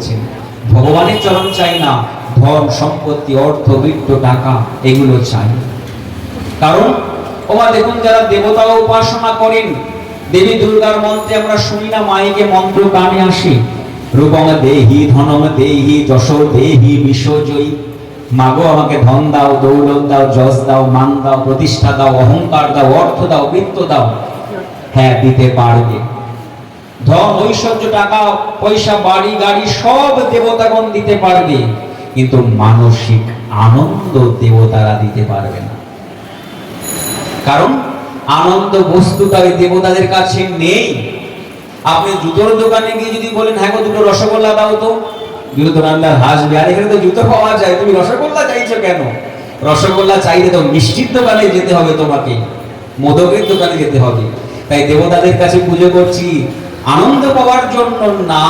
বলছেন, ভগবানের চরণ চাই না, ধন, সম্পত্তি, অর্থ বৃত্ত টাকা, এগুলো চাই। কারণ, ওমা দেখুন যারা দেবতা উপাসনা করেন, দেবী দুর্গার মন্ত্রে আমরা শুনি না মাইকে মন্ত্র কানে আসে রূপম দেহি ধনম দেহি যশ দেহি বিশ্বজয়ী। মাগো আমাকে ধন দাও, দৌলত দাও, যশ দাও, মান দাও, প্রতিষ্ঠা দাও, অহংকার দাও, অর্থ দাও, বৃত্ত দাও। হ্যাঁ দিতে পারবে। ধন ঐশ্বর্য টাকা, পয়সা, বাড়ি, গাড়ি, সব দেবতাগণ দিতে পারবে। কিন্তু মানসিক আনন্দ দেবতারা দিতে পারবে না। কারণ আনন্দ বস্তুটা ওই দেবতাদের কাছে নেই। আপনি জুতোর দোকানে গিয়ে যদি বলেন হ্যাঁ গো, দুটো রসগোল্লা দাও তো। জুতো দোকানদার হাসবে, আর, এখানে তো জুতো পাওয়া যায়, তুমি রসগোল্লা চাইছো কেন? রসগোল্লা চাইলে তো মিষ্টির দোকানে যেতে হবে তোমাকে, মোদকের দোকানে যেতে হবে। তাই দেবতাদের কাছে পুজো করছি। আনন্দ পাওয়ার জন্য না,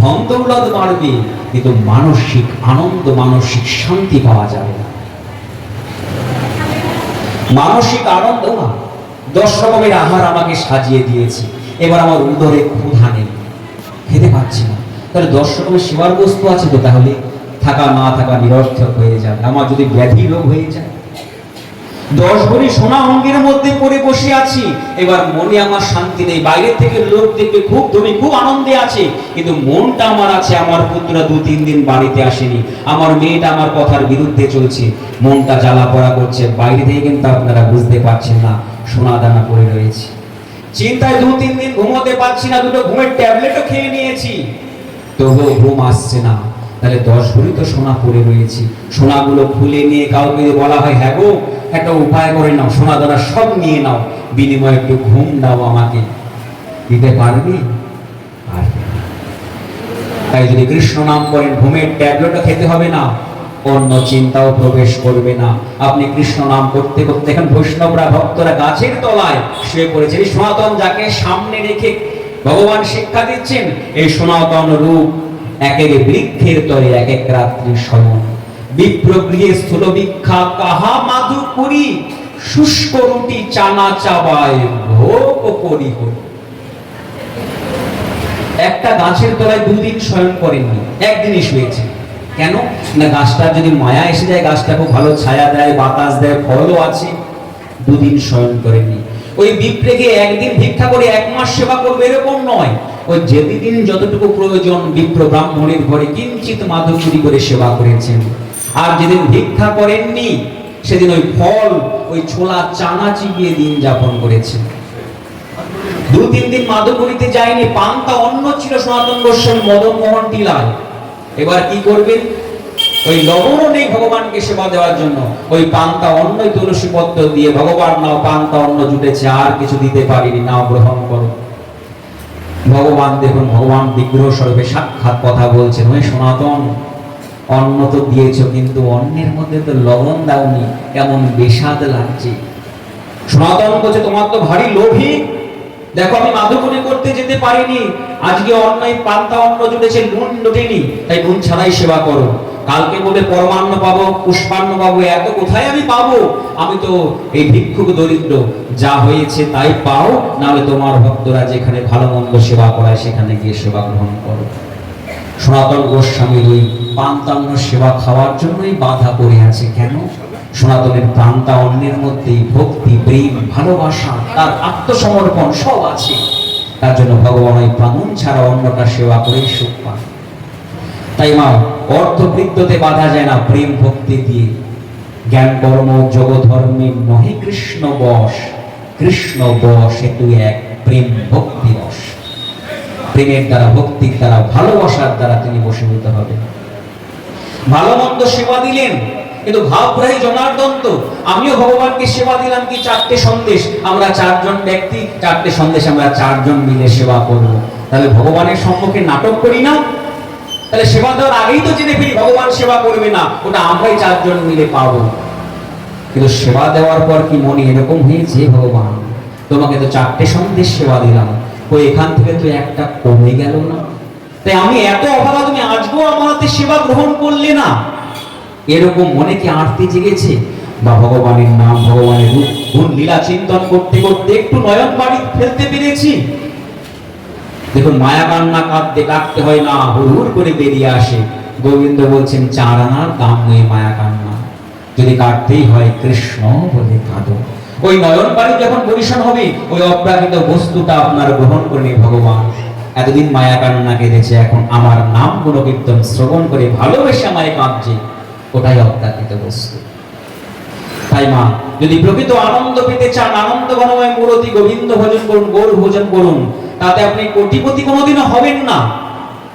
ধন বাড়বে, কিন্তু মানসিক আনন্দ, মানসিক শান্তি পাওয়া যাবে না। মানসিক আনন্দ না, দশ রকমের আহার আমাকে সাজিয়ে দিয়েছে, এবার আমার উদরে ক্ষুধা নেই। খেতে পাচ্ছি না। তাহলে দশ রকমের সেবার বস্তু আছে তো তাহলে, থাকা না থাকা নিরর্থক হয়ে যাবে। আমার যদি ব্যাধি রোগ হয়ে যায় দশ ভরি সোনা অঙ্গের মধ্যে পরে বসে আছি। এবার মনে আমার শান্তি নেই। বাইরে থেকে লোক দেখবে খুব তুমি খুব আনন্দে আছে। কিন্তু মনটা আমার আছে, আমার পুত্ররা দু, তিন দিন বাড়িতে আসেনি। আমার মেয়েটা আমার কথার বিরুদ্ধে চলছে। মনটা জ্বালা পড়া করছে। বাইরে থেকে কিন্তু আপনারা বুঝতে পারছেন না, সোনা দানা পড়ে রয়েছে। চিন্তায় দু, তিন দিন ঘুমোতে পারছি না, দুটো ঘুমের ট্যাবলেটও খেয়ে নিয়েছি। তবুও ঘুম আসছে না। তাহলে দশ ভরি তো সোনা পড়ে রয়েছে। সোনাগুলো খুলে নিয়ে কাউকে বলা হয় হ্যাঁ গো একটা উপায় করে নাও, সোনা সব নিয়ে নাও, বিনিময়ে একটু ঘুম দাও আমাকে। দিতে পারবি? তাই যদি কৃষ্ণ নাম করেন ঘুমের ট্যাবলেটও খেতে হবে না, অন্য চিন্তাও প্রবেশ করবে না। আপনি কৃষ্ণ নাম করতে করতে এখন বৈষ্ণবরা, ভক্তরা গাছের তলায় শুয়ে পড়েছে। এই সনাতন যাকে সামনে রেখে ভগবান শিক্ষা দিচ্ছেন, এই সনাতন রূপ এক এক বৃক্ষের তলে, এক এক রাত্রি শয়ন বিপ্র গৃহে স্থূল বিক্ষা কাহা মাধু পুরি, শুষ্ক রুটি, চানা চাবায় ভোগ পরিহর একটা গাছের তলায় দুদিন শয়ন করেননি, একদিনই শুয়েছে। কেন? না গাছটার যদি মায়া এসে যায়, গাছটা খুব ভালো ছায়া দেয়, বাতাস দেয়, ফলও আছে। দুদিন শয়ন করেননি। ওই বিপ্রেকে একদিন ভিক্ষা করে এক মাস সেবা করবে এরকম নয়। ওই যেদিন যতটুকু প্রয়োজন বিপ্র ব্রাহ্মণের ঘরে কিঞ্চিত মাধুরী করে সেবা করেছেন। আর যেদিন ভিক্ষা করেননি সেদিন ওই ফল, ওই ছোলা চানা চিবিয়ে দিন যাপন করেছেন দু তিন দিন মাধবপুরীতে যায়নি, পান্তা অন্ন ছিল সনাতন গোস্বামী মদন মোহন টিলায় এবার কি করবেন ওই লবণও নেই ভগবানকে সেবা দেওয়ার জন্য। ওই পান্তা অন্নই তুলসী পত্র দিয়ে ভগবান নাও, পান্তা অন্ন জুটেছে, আর কিছু দিতে পারিনি, নাও গ্রহণ করো। ভগবান দেখুন, ভগবান বিগ্রহ স্বরূপে সাক্ষাৎ কথা বলছেন, ওই সনাতন। অন্ন তো দিয়েছ, কিন্তু অন্নের মধ্যে তো লবণ দাওনি, কেমন বেস্বাদ লাগছে। সনাতন বলছে, তোমার তো ভারী লোভী। দেখো, আমি মাধুকরী করতে যেতে পারিনি। আজকে অন্যায় পান্তা, অন্ন জুটেছে, নুন জুটেনি তাই নুন ছাড়াই সেবা করো। কালকে বলে পরমান্ন পাবো, পুষ্পান্ন পাবো, এত কোথায় আমি পাবো? আমি তো এই ভিক্ষুক দরিদ্র। যা হয়েছে তাই পাও, নাহলে তোমার ভক্তরা যেখানে ভালো মন্দ সেবা করায়, সেখানে গিয়ে সেবা গ্রহণ করো। সনাতন গোস্বামীর ওই পান্তান্ন সেবা খাওয়ার জন্যই বাধা পড়ে আছে কেন? সনাতনের প্রান্তা অন্যের মধ্যেই ভক্তি, প্রেম, ভালোবাসা, তার আত্মসমর্পণ সব আছে। তার জন্য ভগবান ওই প্রাণ ছাড়া অন্যটা সেবা করে সুখ পান তাই মা, অর্থবৃত্ততে বাধা যায় না প্রেম ভক্তি দিয়ে। জ্ঞান, কর্ম যোগ ধর্মে নহে কৃষ্ণ বস কৃষ্ণ বশ হেতু এক প্রেম ভক্তি বশ। প্রেমের দ্বারা, ভক্তির দ্বারা, ভালোবাসার দ্বারা তিনি বশীভূত হবেন। ভালো মন্দ সেবা দিলেন, কিন্তু ভাবগ্রাহী জনার্দন তো আমিও ভগবানকে সেবা দিলাম কি চারটে সন্দেশ? আমরা চারজন ব্যক্তি, চারটে সন্দেশ আমরা চারজন মিলে সেবা করব। তাহলে ভগবানের সম্মুখে নাটক করি না? তাহলে সেবা দেওয়ার আগেই তো জেনে ফেলি ভগবান সেবা করবে না, ওটা আমরাই চারজন মিলে পাবো। কিন্তু সেবা দেওয়ার পর কি মনে এরকম হয়েছে ভগবান? তোমাকে তো চারটে সন্দেশ সেবা দিলাম। তো এখান থেকে তো একটা কমে গেল না। তাই আমি এত অভাগা তুমি আজকেও আমার হাতে সেবা গ্রহণ করলে না। এরকম মনে কি আরতি জেগেছে। বা ভগবানের নাম, ভগবানের রূপ, গুণ, লীলা চিন্তন করতে করতে একটু নয়ন বাড়ি ফেলতে পেরেছি। দেখুন, মায়া কান্না কাঁদতে কাঁদতে হয় না হুড় করে বেরিয়ে আসে। গোবিন্দ বলছেন চার আনার দাম নেই মায়া কান্না। যদি কাটতেই হয় কৃষ্ণ বলে কাঁদো। ওই নয়ন পানি যখন পরিশন হবে, ওই অপ্রাকৃত বস্তুটা আপনার গ্রহণ করে ভগবান। এতদিন মায়া কান্না কেঁদেছে এখন আমার নাম গুণকীর্তন শ্রবণ করে ভালোবেসে আমায় কাঁদছে, ওটাই অপ্রাকৃত বস্তু। তাই মা, যদি প্রকৃত আনন্দ পেতে চান, আনন্দ ঘনময় মূরতি গোবিন্দ ভজন করুন, গৌর ভোজন করুন, তাতে আপনি কোটিপতি কোনোদিনও হবেন না।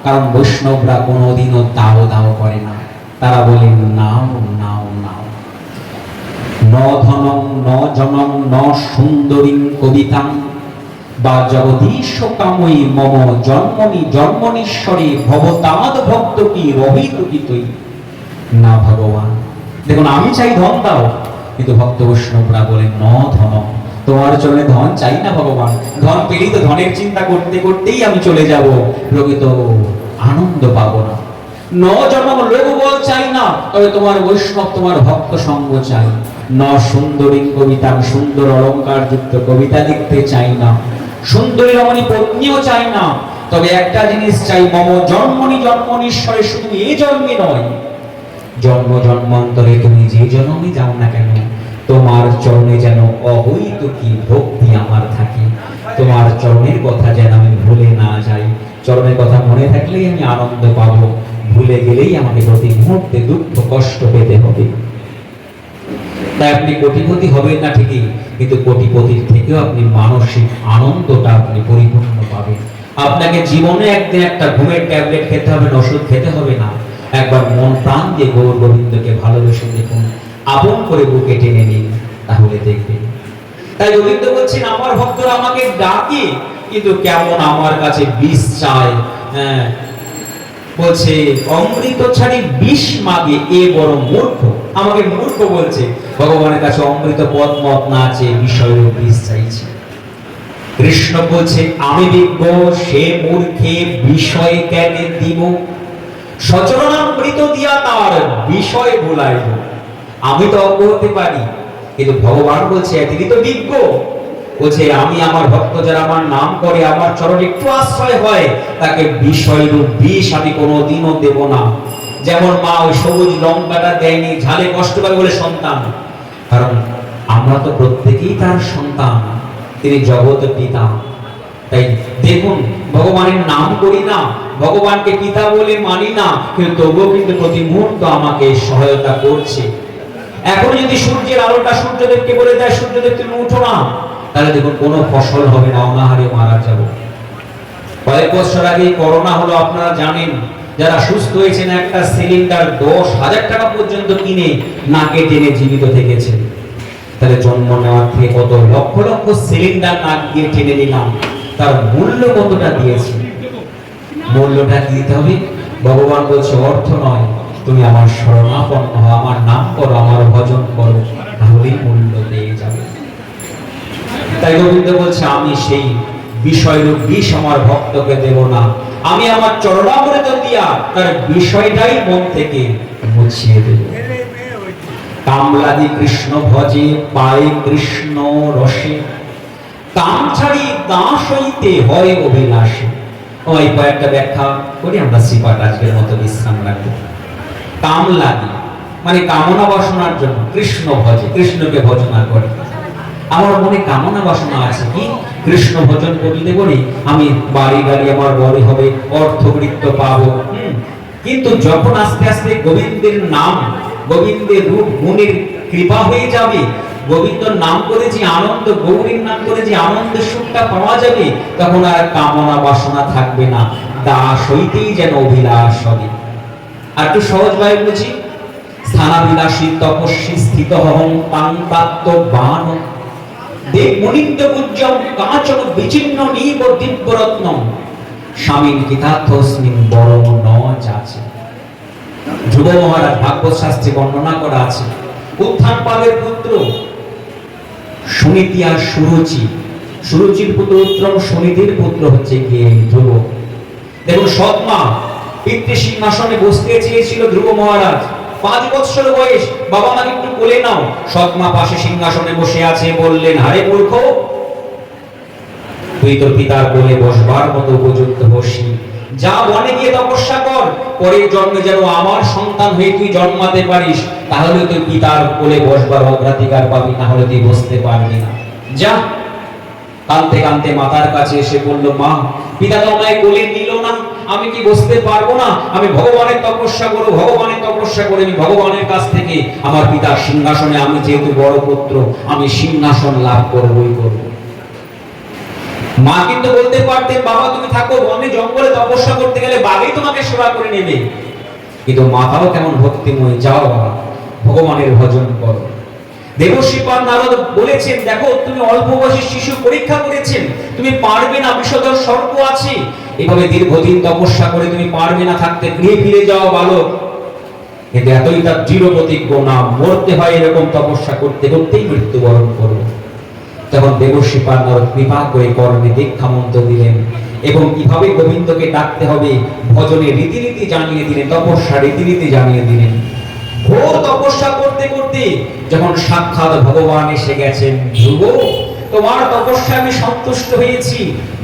কারণ বৈষ্ণবরা কোনোদিনও দাও দাও করে না। তারা বলেন নাও নাও ন ধনং ন জনং ন বা জগদীশ কাময়ী মম জন্মনি, জন্মনীশ্বরে ভবতাদ ভক্ত কি রহিত কি তুই? না ভগবান। দেখুন, আমি চাই ধন দাও, কিন্তু ভক্ত বৈষ্ণবরা বলে ন ধন তোমার চরণে ধন চাই না ভগবান। ধন পেলেই তো ধনের চিন্তা করতে করতেই আমি চলে যাব। প্রকৃত আনন্দ পাবো না। ন জন্ম লোক বল চাই না, তবে তোমার বৈষ্ণব, তোমার ভক্ত সঙ্গ চাই। ন সুন্দরী কবিতা সুন্দর অলংকার যুক্ত কবিতা লিখতে চাই না। সুন্দরী রমণী পত্নীও চাই না। তবে একটা জিনিস চাই, মম জন্মনি জন্মনীশ্বরে শুধু এই জন্মে নয়। জন্ম জন্মান্তরে তুমি যে জন্মই যাও না কেন, তোমার চরণে যেন অবৈত কি ভক্তি আমার থাকে। তোমার চরণের কথা যেন আমি ভুলে না যাই। চরণের কথা মনে থাকলেই আমি আনন্দ পাবো। ভুলে গেলেই আমাকে প্রতি মুহূর্তে দুঃখ কষ্ট পেতে হবে। তাই আপনি কোটিপতি হবেন না ঠিকই, কিন্তু কোটিপতির থেকেও আপনি মানসিক আনন্দটা আপনি পরিপূর্ণ পাবেন। আপনাকে জীবনে একদিন একটা ঘুমের ট্যাবলেট খেতে হবে না ওষুধ খেতে হবে না। একবার মন প্রাণ দিয়ে গৌর গোবিন্দকে ভালোবেসে দেখুন, আপন করে বুকে টেনে নিন, তাহলে দেখবেন। তাই গোবিন্দ বলছেন, আমার ভক্তরা আমাকে ডাকে, কিন্তু কেমন আমার কাছে বিষ চায়? হ্যাঁ বলছে, অমৃত ছাড়ি বিষ মাগে, এ বড় মূর্খ। আমাকে মূর্খ বলছে। ভগবানের কাছে অমৃত পদ মত না আছে বিষয়ের বিষ চাইছে। কৃষ্ণ বলছে, আমি বিজ্ঞ সে মূর্খে বিষয় কেন দিব? সচরণামৃত দিয়া তার বিষয় আমি তো অজ্ঞ হতে পারি, কিন্তু ভগবান বলছে তিনি তো বিজ্ঞ বলছে, আমি আমার ভক্ত যারা আমার নাম করে, আমার চরণ একটু আশ্রয় হয়, তাকে বিষয়রূপ বিষ আমি কোনোদিনও দেব না। যেমন মা ওই সবুজ লঙ্কাটা দেয়নি, ঝালে কষ্ট পাবে বলে সন্তান। কারণ আমরা তো প্রত্যেকেই তার সন্তান, তিনি জগৎ পিতা। তাই দেখুন, ভগবানের নাম করি না, ভগবানকে পিতা বলে মানি না, কিন্তু তবুও কিন্তু প্রতি মুহূর্ত আমাকে সহায়তা করছে। এখন যদি সূর্যের আলোটা সূর্যদেবকে বলে দেয়, সূর্যদেব তুমি উঠো না, তাহলে দেখুন কোনো ফসল হবে না, অনাহারে মারা যাব। কয়েক বছর আগে করোনা হলো, আপনারা জানেন। যারা সুস্থ হয়েছেন, একটা সিলিন্ডার দশ হাজার টাকা পর্যন্ত কিনে নাকে টেনে জীবিত থেকেছে। তাহলে জন্ম নেওয়ার থেকে কত লক্ষ লক্ষ সিলিন্ডার নাক দিয়ে টেনে নিলাম, তার মূল্য কতটা দিয়েছে? মূল্যটা দিতে হবে? ভগবান বলছে, অর্থ নয়, তুমি আমার শরণাপন্ন হও, আমার নাম করো, আমার ভজন করো, তাহলেই মূল্য দিয়ে যাবে। তাই গোবিন্দ বলছে, আমি সেই বিষয়রূপ বিষ আমার ভক্তকে দেব না। আমি আমার চরণামৃত দিয়া তার বিষয়টাই মন থেকে মুছিয়ে দেব। কামলাদি কৃষ্ণ ভজে, পায় কৃষ্ণ রসে। কাম ছাড়ি দাস হইতে হয় অভিলাষে। ওই কয়েকটা ব্যাখ্যা করি আমরা শ্রীপাঠ আজকের মতো বিশ্রাম রাখব কাম লাগে মানে কামনা বাসনার জন্য কৃষ্ণ ভজে, কৃষ্ণকে ভজনা করে। আমার মনে কামনা বাসনা আছে কি? কৃষ্ণ ভজন করলে বলি, আমি বাড়ি গাড়ি আমার বড় হবে, অর্থবৃত্ত পাবো। হুম। কিন্তু যখন আস্তে আস্তে গোবিন্দের নাম, গোবিন্দের রূপ, গুণের কৃপা হয়ে যাবে গোবিন্দর নাম করে যে আনন্দ, গৌরীর নাম করে যে আনন্দ সুখটা পাওয়া যাবে, তখন আর কামনা বাসনা থাকবে না। দাস হইতেই যেন অভিলাষ হবে। আর একটু সহজ ভাবে বুঝি? স্থানাবিলাসী তপস্বী স্থিত হং পান্তাত্ম বান দেব মুনিন্দ কাচন বিচিন্ন নিব দিব্যরত্ন স্বামীর গীতার্থস্মিন বড় ন যাচ্ছে ধ্রুব মহারাজ ভাগবত শাস্ত্রে বর্ণনা করা আছে, উত্থান পালের পুত্র সুনীতি আর সুরুচি। পুত্র উত্তম সুনীতির পুত্র হচ্ছে গিয়ে ধ্রুব। দেখুন সৎমা পিতৃ সিংহাসনে বসতে চেয়েছিল ধ্রুব মহারাজ। পাঁচ বৎসর বয়স, বাবা মাকে একটু কোলে নাও। সৎমা পাশে সিংহাসনে বসে আছে, বললেন হারে মূর্খ, তুই তোর পিতার কোলে বসবার মতো উপযুক্ত বসি যা বনে গিয়ে তপস্যা কর, পরের জন্মে যেন আমার সন্তান হয়ে তুই জন্মাতে পারিস, তাহলে তুই পিতার কোলে বসবার অগ্রাধিকার পাবি, না হলে তুই বসতে পারবি না। যা কাঁদতে কাঁদতে মাতার কাছে এসে বলল, মা, পিতা তো আমায় কোলে নিল না। আমি কি বসতে পারব না? আমি ভগবানের তপস্যা করব, ভগবানের তপস্যা করে আমি ভগবানের কাছ থেকে আমার পিতার সিংহাসনে আমি যেহেতু বড় পুত্র, আমি সিংহাসন লাভ করবই করব। মা কিন্তু বলতে পারতেন, বাবা, তুমি থাকো, বনে জঙ্গলে তপস্যা করতে গেলে বাঘই তোমাকে সেবা করে নেবে। কিন্তু মাতাও কেমন ভক্তিময়, যাও বাবা, ভগবানের ভজন করো। নারদ বলেছেন, দেখো, তুমি অল্প বয়সী শিশু পরীক্ষা করেছেন, তুমি পারবে না বিষধর সর্প আছে। এভাবে দীর্ঘদিন তপস্যা করে তুমি পারবে না থাকতে গৃহে ফিরে যাও বালক। কিন্তু এতই তার দৃঢ় প্রতিজ্ঞ, না, মরতে হয় এরকম তপস্যা করতে, করতেই মৃত্যুবরণ করব তখন দেবশ্রী পাল নারদ কৃপা করে কর্মে দীক্ষা মন্ত্র দিলেন এবং কীভাবে গোবিন্দকে ডাকতে হবে, ভজনে রীতিনীতি জানিয়ে দিলেন তপস্যা রীতিনীতি জানিয়ে দিলেন। ঘোর তপস্যা করতে করতে যখন সাক্ষাৎ ভগবান এসে গেছেন ধ্রুব তোমার তপস্যা আমি সন্তুষ্ট হয়েছি।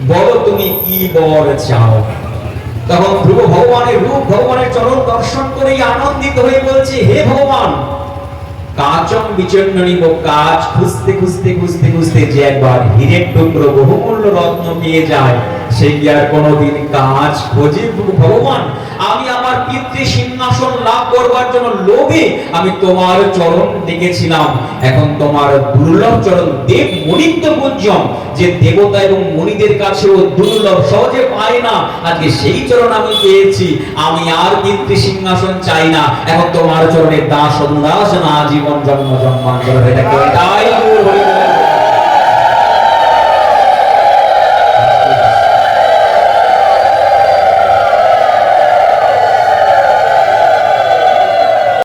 বলো তুমি কি বর চাও? তখন ধ্রুব ভগবানের রূপ, ভগবানের চরণ দর্শন করেই আনন্দিত হয়ে বলছে, হে ভগবান কাচম কাজ খুঁজতে খুঁজতে খুঁজতে খুঁজতে যে একবার হীরের টুকরো বহুমূল্য রত্ন পেয়ে যায় সে কি আর কোনোদিন কাজ খোঁজে? ভগবান, আমি সিংহাসন লাভ করবার জন্য লোভে, আমি তোমার চরণ ডেকেছিলাম এখন তোমার দুর্লভ চরণ দেব পূজ্যম, যে দেবতা এবং মণিদের কাছেও দুর্লভ সহজে পায় না। আজকে সেই চরণ আমি পেয়েছি, আমি আর পিতৃ সিংহাসন চাই না। এখন তোমার চরণে দাস অনুদাস না, জীবন জন্ম জন্মান্তর